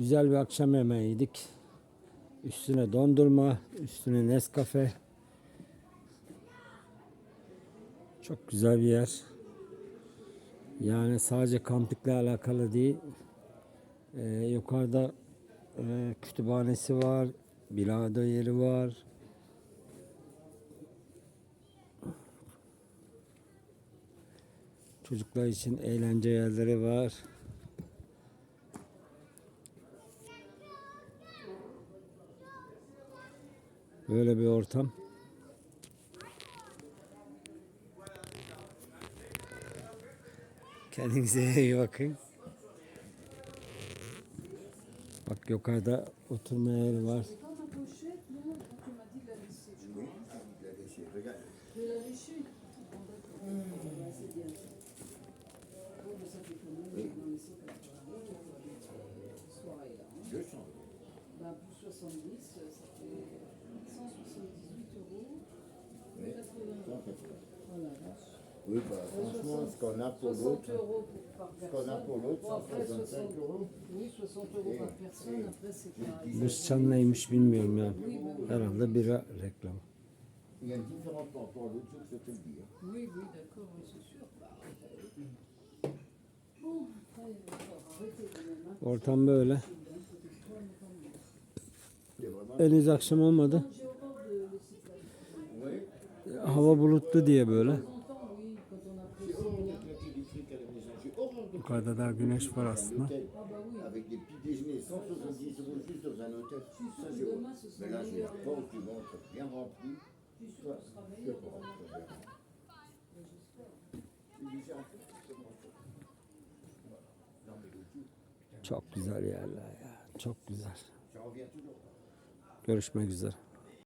Güzel bir akşam yemeği yedik. Üstüne dondurma, üstüne Nescafe. Çok güzel bir yer. Yani sadece kampikle alakalı değil. Ee, yukarıda e, kütüphanesi var, bilardo yeri var. Çocuklar için eğlence yerleri var. Böyle bir ortam. Kendinize iyi bakın. Bak yukarıda oturma yeri var. Dans ta pochette, non Tu m'as dit de la laisser. je Oui, crois. il a laissé. Regarde. De la lécher Bon, d'accord. Ouais, c'est bien ça. Bon, mais ça fait combien Oui. Non, mais c'est pas grave. Cette soirée là. Hein. 200 euros. Ben, plus 70, ça fait 178 euros. Oui. 80 euros. 180. Voilà, vache. Oui, bah, franchement, ce qu'on a pour 60 l'autre, pour, ce qu'on a pour l'autre, Bon, après, 165 60 euros. Oui, 60 euros par personne. Après, c'est pareil. Müzcan neymiş bilmiyorum yani. Herhalde bira reklam. Il y a par rapport à l'autre, je peux te le dire. Oui, oui, d'accord, oui, c'est sûr. Ortam böyle. Henüz akşam olmadı. Hava bulutlu diye böyle. Yukarıda da güneş var aslında. hôtel bah oui. avec des petits déjeuners 170 euros juste dans un hôtel. Je suis Ça, sûre j'ai que horreur. demain, ce sera Mais là, j'ai meilleur. une porte du ventre bien remplie. Je suis sûre Toi, que ce sera je meilleur pense, demain. on verra. Mais j'espère. Tu dis, j'ai un peu, c'est bon, ça. Voilà. Non, mais le tout, Çok güzel yerler ya. Çok güzel. Görüşmek üzere.